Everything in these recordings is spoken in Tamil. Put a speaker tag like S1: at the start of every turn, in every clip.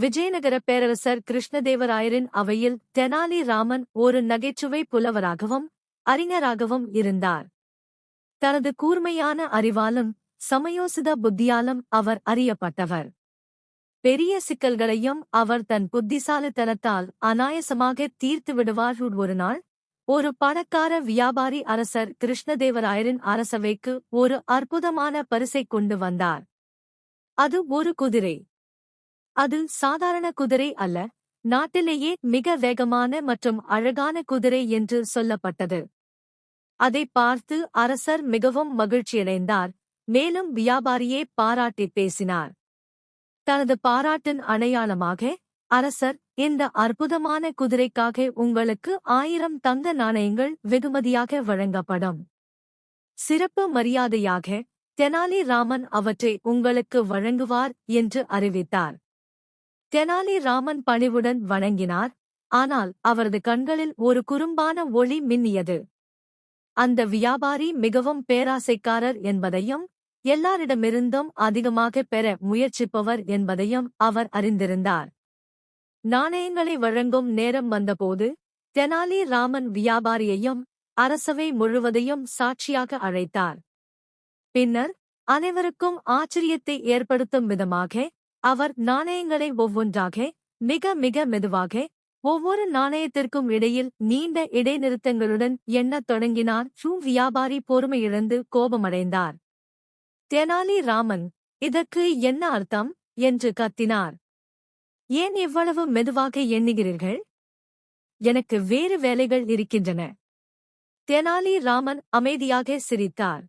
S1: விஜயநகர பேரரசர் கிருஷ்ணதேவராயரின் அவையில் தெனாலி ராமன் ஒரு நகைச்சுவை புலவராகவும் அறிஞராகவும் இருந்தார். தனது கூர்மையான அறிவாலும் சமயோசித புத்தியாலும் அவர் அறியப்பட்டவர். பெரிய சிக்கல்களையும் அவர் தன் புத்திசாலித்தனத்தால் அனாயசமாக தீர்த்து விடுவார். ஒரு நாள் ஒரு பணக்கார வியாபாரி அரசர் கிருஷ்ணதேவராயரின் அரசவைக்கு ஒரு அற்புதமான பரிசை கொண்டு வந்தார். அது ஒரு குதிரை. அது சாதாரண குதிரை அல்ல நாட்டிலேயே மிக வேகமான மற்றும் அழகான குதிரை என்று சொல்லப்பட்டது. அதை பார்த்து அரசர் மிகவும் மகிழ்ச்சியடைந்தார் மேலும் வியாபாரியே பாராட்டி பேசினார். தனது பாராட்டின் அடையாளமாக அரசர் இந்த அற்புதமான குதிரைக்காக உங்களுக்கு ஆயிரம் தங்க நாணயங்கள் வெகுமதியாக வழங்கப்படும். சிறப்பு மரியாதையாக தெனாலி ராமன் அவற்றை உங்களுக்கு வழங்குவார் என்று அறிவித்தார். தெனாலி ராமன் பணிவுடன் வணங்கினார். ஆனால் அவரது கண்களில் ஒரு குறும்பான ஒளி மின்னியது. அந்த வியாபாரி மிகவும் பேராசைக்காரர் என்பதையும் எல்லாரிடமிருந்தும் அதிகமாக பெற முயற்சிப்பவர் என்பதையும் அவர் அறிந்திருந்தார். நாணயங்களை வழங்கும் நேரம் வந்தபோது தெனாலி ராமன் வியாபாரியையும் அரசவை முழுவதையும் சாட்சியாக அழைத்தார். பின்னர் அனைவருக்கும் ஆச்சரியத்தை ஏற்படுத்தும் விதமாக அவர் நாணயங்களை ஒவ்வொன்றாக மிக மிக மெதுவாக ஒவ்வொரு நாணயத்திற்கும் இடையில் நீண்ட இடைநிறுத்தங்களுடன் எண்ணத் தொடங்கினார். ஷூ வியாபாரி பொறுமையிழந்து கோபமடைந்தார். தெனாலி ராமன் இதற்கு என்ன அர்த்தம்? என்று கத்தினார். ஏன் இவ்வளவு மெதுவாக எண்ணுகிறீர்கள்? எனக்கு வேறு வேலைகள் இருக்கின்றன. தெனாலி ராமன் அமைதியாக சிரித்தார்.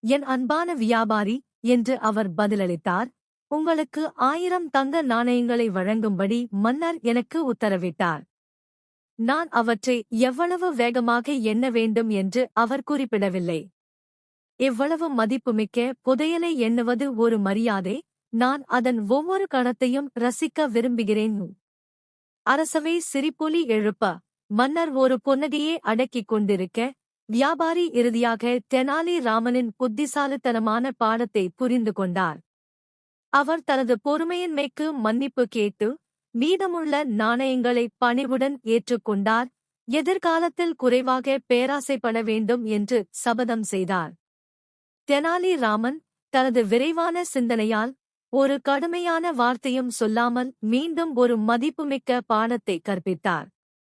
S1: என் அன்பான வியாபாரி என்று அவர் பதிலளித்தார். உங்களுக்கு ஆயிரம் தங்க நாணயங்களை வழங்கும்படி மன்னர் எனக்கு உத்தரவிட்டார். நான் அவற்றை எவ்வளவு வேகமாக எண்ண வேண்டும் என்று அவர் குறிப்பிடவில்லை. இவ்வளவு மதிப்புமிக்க புதையலை எண்ணுவது ஒரு மரியாதை நான் அதன் ஒவ்வொரு கணத்தையும் ரசிக்க விரும்புகிறேன். அரசவை சிரிப்பொலி எழுப்ப மன்னர் ஒரு புன்னகையே அடக்கிக் கொண்டிருக்க வியாபாரி இறுதியாக தெனாலி ராமனின் புத்திசாலித்தனமான பாடத்தை புரிந்து கொண்டார். அவர் தனது பொறுமையின்மைக்கு மன்னிப்பு கேட்டு மீதமுள்ள நாணயங்களை பணிவுடன் ஏற்றுக்கொண்டார். எதிர்காலத்தில் குறைவாக பேராசைப்பட வேண்டும் என்று சபதம் செய்தார். தெனாலி ராமன் தனது விரைவான சிந்தனையால் ஒரு கடுமையான வார்த்தையும் சொல்லாமல் மீண்டும் ஒரு மதிப்புமிக்க பாடத்தை கற்பித்தார்.